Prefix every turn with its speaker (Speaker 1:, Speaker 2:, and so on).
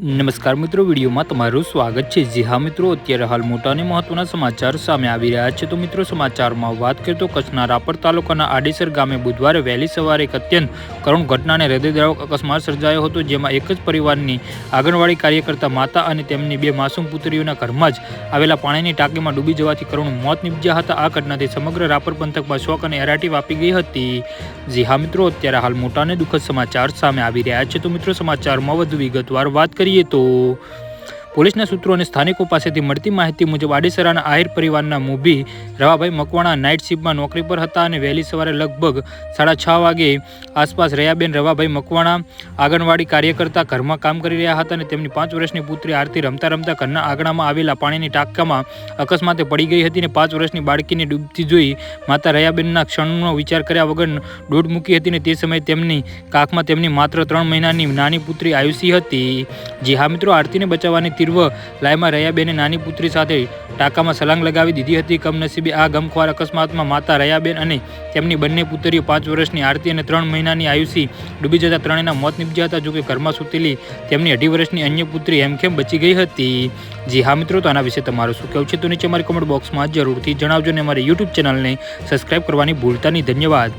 Speaker 1: નમસ્કાર મિત્રો, વિડીયોમાં તમારું સ્વાગત છે. જી હા મિત્રો, અત્યારે હાલ મોટા અને મહત્વના સમાચાર સામે આવી રહ્યા છે. તો મિત્રો, સમાચારમાં વાત કરીએ તો કચ્છના રાપર તાલુકાના આડેસર ગામે બુધવારે વહેલી સવારે એક અત્યંત કરુણ ઘટનાને હૃદયદ્રાવક અકસ્માત સર્જાયો હતો, જેમાં એક જ પરિવારની આંગણવાડી કાર્યકર્તા માતા અને તેમની બે માસૂમ પુત્રીઓના ઘરમાં જ આવેલા પાણીની ટાંકીમાં ડૂબી જવાથી કરુણ મોત નીપજ્યા હતા. આ ઘટનાથી સમગ્ર રાપર પંથકમાં શોક અને એરાટી વાપી ગઈ હતી. જી હા મિત્રો, અત્યારે હાલ મોટા અને દુઃખદ સમાચાર સામે આવી રહ્યા છે. તો મિત્રો, સમાચારમાં વધુ વિગતવાર વાત કરીએ તો પોલીસના સૂત્રો અને સ્થાનિકો પાસેથી મળતી માહિતી મુજબ આડેસરાના આહિર પરિવારના મોભી રવાભાઈ મકવાણા નાઇટ શિફ્ટમાં નોકરી પર હતા અને વહેલી સવારે લગભગ સાડા છ વાગે આસપાસ રયાબેન રવાભાઈ મકવાણા આંગણવાડી કાર્યકર્તા ઘરમાં કામ કરી રહ્યા હતા અને તેમની પાંચ વર્ષની પુત્રી આરતી રમતા રમતા ઘરના આંગણામાં આવેલા પાણીની ટાંકામાં અકસ્માતે પડી ગઈ હતી અને પાંચ વર્ષની બાળકીને ડૂબતી જોઈ માતા રયાબેનના ક્ષણનો વિચાર કર્યા વગર દોડ મૂકી હતી અને તે સમયે તેમની કાખમાં તેમની માત્ર ત્રણ મહિનાની નાની પુત્રી આયુષી હતી. જી હા મિત્રો, આરતીને બચાવવાની તીવ્ર લાયમાં રયાબેને નાની પુત્રી સાથે ટાંકામાં સલાંગ લગાવી દીધી હતી. કમનસીબે આ ગમખ્વાર અકસ્માતમાં માતા રયાબેન અને તેમની બંને પુત્રીઓ પાંચ વર્ષની આરતી અને ત્રણ મહિનાની આયુષી ડૂબી જતા ત્રણેયના મોત નીપજ્યા હતા. જોકે ઘરમાં સૂતેલી તેમની અઢી વર્ષની અન્ય પુત્રી હેમખેમ બચી ગઈ હતી? જી હા મિત્રો, તો આના વિશે તમારું શું કહેવું છે? તો નીચે અમારી કોમેન્ટ બોક્સમાં જરૂરથી જણાવજો અને અમારી યુટ્યુબ ચેનલને સબસ્ક્રાઈબ કરવાની ભૂલતા નહીં ધન્યવાદ.